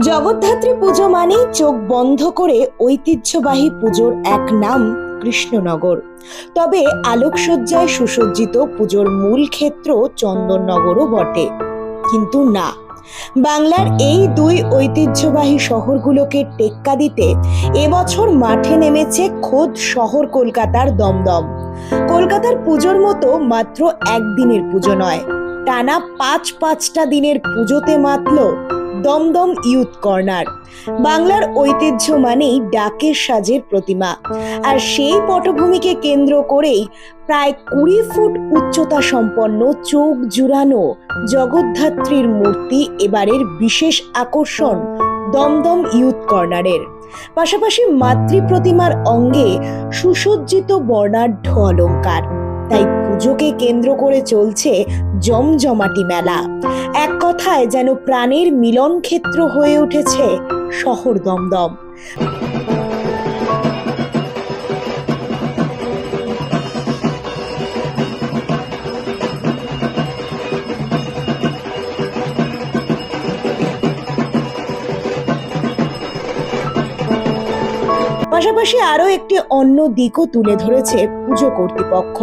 জগদ্ধাত্রী পুজো মানেই চোখ বন্ধ করে ঐতিহ্যবাহী পুজোর এক নাম, কৃষ্ণনগর। তবে আলোকসজ্জায় সুসজ্জিত পুজোর মূল ক্ষেত্র চন্দননগরও বটে। কিন্তু না, বাংলার এই দুই ঐতিহ্যবাহী শহরগুলোকে টেক্কা দিতে এবছর মাঠে নেমেছে খোদ শহর কলকাতার দমদম। কলকাতার পুজোর মতো মাত্র একদিনের পুজো নয়, টানা পাঁচ পাঁচটা দিনের পুজোতে মাতল দমদম ইউথ কর্নার। বাংলার ঐতিহ্য মানেই ডাকের সাজের প্রতিমা। আর সেই পটভূমিকে কেন্দ্র করেই প্রায় কুড়ি ফুট উচ্চতা সম্পন্ন চোখ জুড়ানো জগদ্ধাত্রীর মূর্তি এবারের বিশেষ আকর্ষণ দমদম ইউথ কর্নারের। পাশাপাশি মাতৃ প্রতিমার অঙ্গে সুসজ্জিত বর্ণাঢ্য অলঙ্কার। তাই পুজোকে কেন্দ্র করে চলছে জমজমাটি মেলা। এক কথায় যেন প্রাণের মিলন ক্ষেত্র হয়ে উঠেছে শহর দমদম। পাশাপাশি আরও একটি অন্য দিকও তুলে ধরেছে পুজো কর্তৃপক্ষ।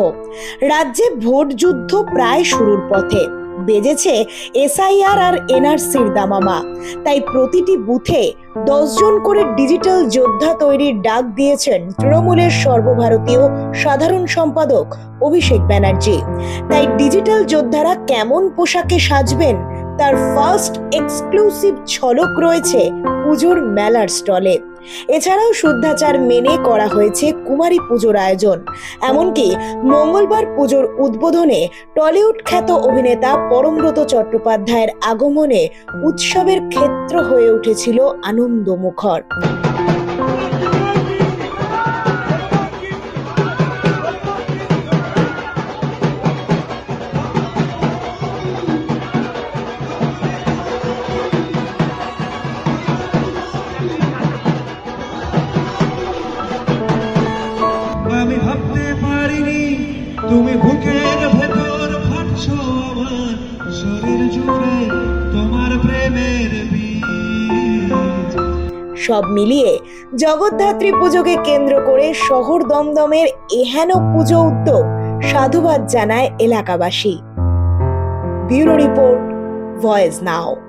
রাজ্যে ভোট যুদ্ধ প্রায় শুরুর পথে। বেজেছে এসআইআর আর এনআরসির দামামা। তাই প্রতিটি বুথে দশজন করে ডিজিটাল যোদ্ধা তৈরির ডাক দিয়েছেন তৃণমূলের সর্বভারতীয় সাধারণ সম্পাদক অভিষেক ব্যানার্জি। তাই ডিজিটাল যোদ্ধারা কেমন পোশাকে সাজবেন, তার ফার্স্ট এক্সক্লুসিভ ঝলক রয়েছে পুজোর মেলার স্টলে। এছাড়াও শুদ্ধাচার মেনে করা হয়েছে কুমারী পুজোর আয়োজন। এমনকি মঙ্গলবার পুজোর উদ্বোধনে টলিউড খ্যাত অভিনেতা পরমব্রত চট্টোপাধ্যায়ের আগমনে উৎসবের ক্ষেত্র হয়ে উঠেছিল আনন্দমুখর। তুমি বুকের ভেতর ফাটছ আমার শরীর জুড়ে তোমার প্রেমের সব মিলিয়ে জগদ্ধাত্রী পুজোকে কেন্দ্র করে শহর দমদমের এহেন পুজো উদ্যোগ সাধুবাদ জানায় এলাকাবাসী। Bureau report, Voice Now.